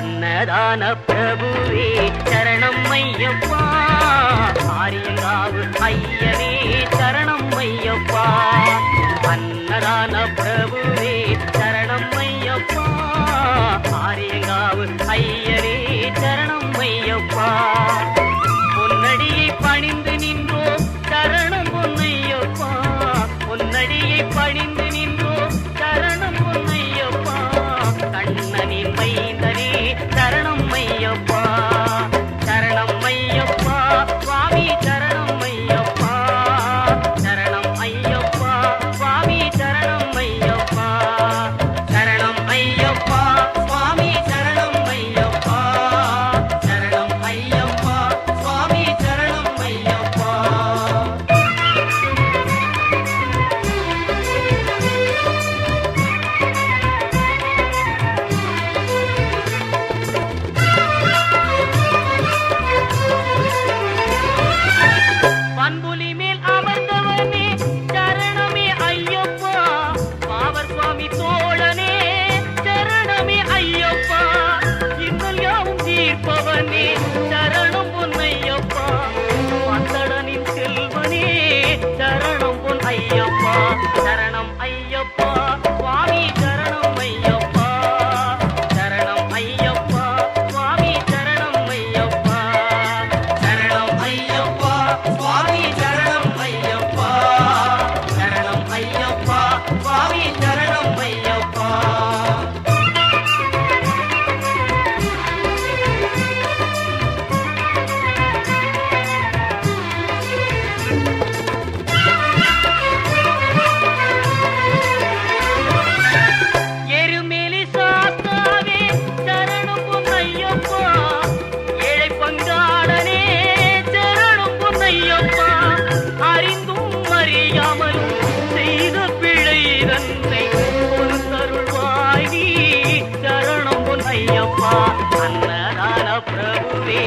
அன்னதான பிரபுவே சரணம் ஐயப்பா. ஆரியங்காவு ஐயனே சரணம் ஐயப்பா. அன்னதான பிரபுவே சரணம் ஐயப்பா. ஆரியங்காவு ஐயனே சரணம் ஐயப்பா. பொன்னடியை பணிந்து நின்றோம் சரணம் பொன்னையப்பா. பொன்னடியை பணிந்து நின்றோம் சரணம் பொன்னையப்பா. கண்ணனின் மைந்த அப்பா அன்னதான பிரபுவே.